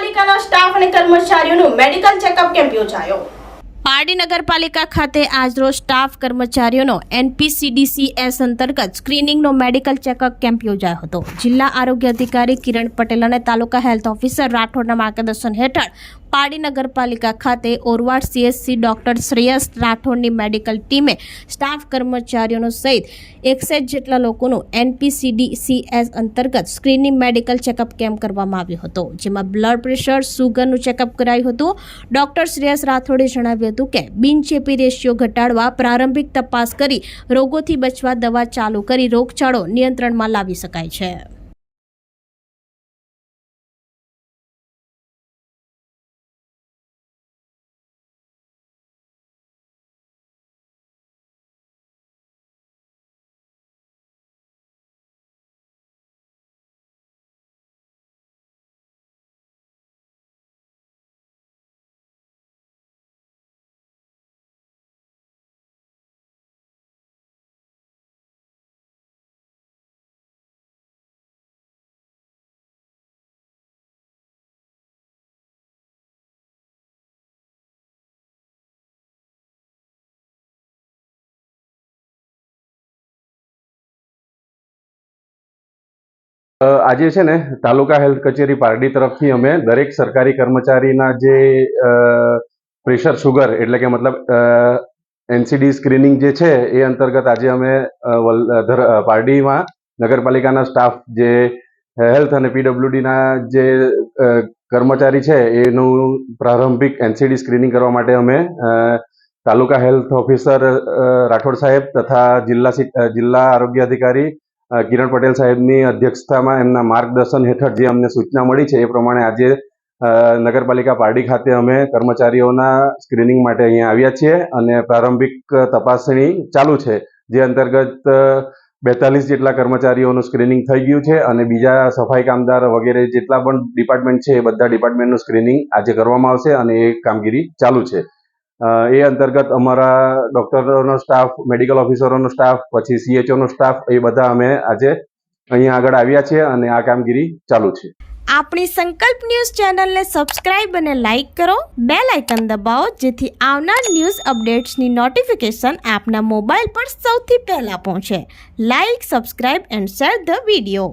નગરપાલિકાના સ્ટાફ અને કર્મચારીઓનું medical checkup camp યોજાયો. પારડી નગરપાલિકા ખાતે આજરોજ સ્ટાફ કર્મચારીઓનો એનપીસીડીસીએસ અંતર્ગત સ્ક્રીનિંગનો મેડિકલ ચેકઅપ કેમ્પ યોજાયો હતો. જિલ્લા આરોગ્ય અધિકારી કિરણ પટેલ અને તાલુકા હેલ્થ ઓફિસર રાઠોડના માર્ગદર્શન હેઠળ પારડી નગરપાલિકા ખાતે ઓરવાડ સીએસસી ડોક્ટર શ્રેયસ રાઠોડની મેડિકલ ટીમે સ્ટાફ કર્મચારીઓનો સહિત એકસઠ જેટલા લોકોનું એનપીસીડીસીએસ અંતર્ગત સ્ક્રીનિંગ મેડિકલ ચેકઅપ કેમ્પ કરવામાં આવ્યો હતો, જેમાં બ્લડ પ્રેશર, સુગરનું ચેકઅપ કરાયું હતું. ડોક્ટર શ્રેયસ રાઠોડે જણાવ્યું હતું કે બિનચેપી રેશિયો ઘટાડવા પ્રારંભિક તપાસ કરી રોગોથી બચવા દવા ચાલુ કરી રોગચાળો નિયંત્રણમાં લાવી શકાય છે. આજે છે ને તાલુકા હેલ્થ કચેરી પારડી તરફથી અમે દરેક સરકારી કર્મચારીના જે પ્રેશર સુગર એટલે કે મતલબ એનસીડી સ્ક્રીનિંગ જે છે એ અંતર્ગત આજે અમે પારડીમાં નગરપાલિકાના સ્ટાફ જે હેલ્થ અને પીડબ્લ્યુડીના જે કર્મચારી છે એનું પ્રારંભિક એનસીડી સ્ક્રીનિંગ કરવા માટે અમે તાલુકા હેલ્થ ઓફિસર રાઠોડ સાહેબ તથા જિલ્લા જિલ્લા આરોગ્ય અધિકારી કિરણ પટેલ સાહેબની અધ્યક્ષતામાં એમના માર્ગદર્શન હેઠળ જે અમને સૂચના મળી છે એ પ્રમાણે આજે નગરપાલિકા પારડી ખાતે અમે કર્મચારીઓના સ્ક્રીનિંગ માટે અહીંયા આવ્યા છીએ અને પ્રારંભિક તપાસણી ચાલુ છે, જે અંતર્ગત બેતાલીસ જેટલા કર્મચારીઓનું સ્ક્રીનિંગ થઈ ગયું છે અને બીજા સફાઈ કામદાર વગેરે જેટલા પણ ડિપાર્ટમેન્ટ છે એ બધા ડિપાર્ટમેન્ટનું સ્ક્રીનિંગ આજે કરવામાં આવશે અને એ કામગીરી ચાલુ છે. એ અંતર્ગત અમારા ડોક્ટરોનો સ્ટાફ, મેડિકલ ઓફિસરોનો સ્ટાફ, પછી સીએચઓનો સ્ટાફ, એ બધા અમે આજે અહીંયા આગળ આવ્યા છીએ અને આ કામગીરી ચાલુ છે. આપણી સંકલ્પ ન્યૂઝ ચેનલને સબસ્ક્રાઇબ અને લાઇક કરો. બે લાઇકન દબાવો, જેથી આવનાર ન્યૂઝ અપડેટ્સની નોટિફિકેશન આપના મોબાઈલ પર સૌથી પહેલા પહોંચે. Like, subscribe and share the video.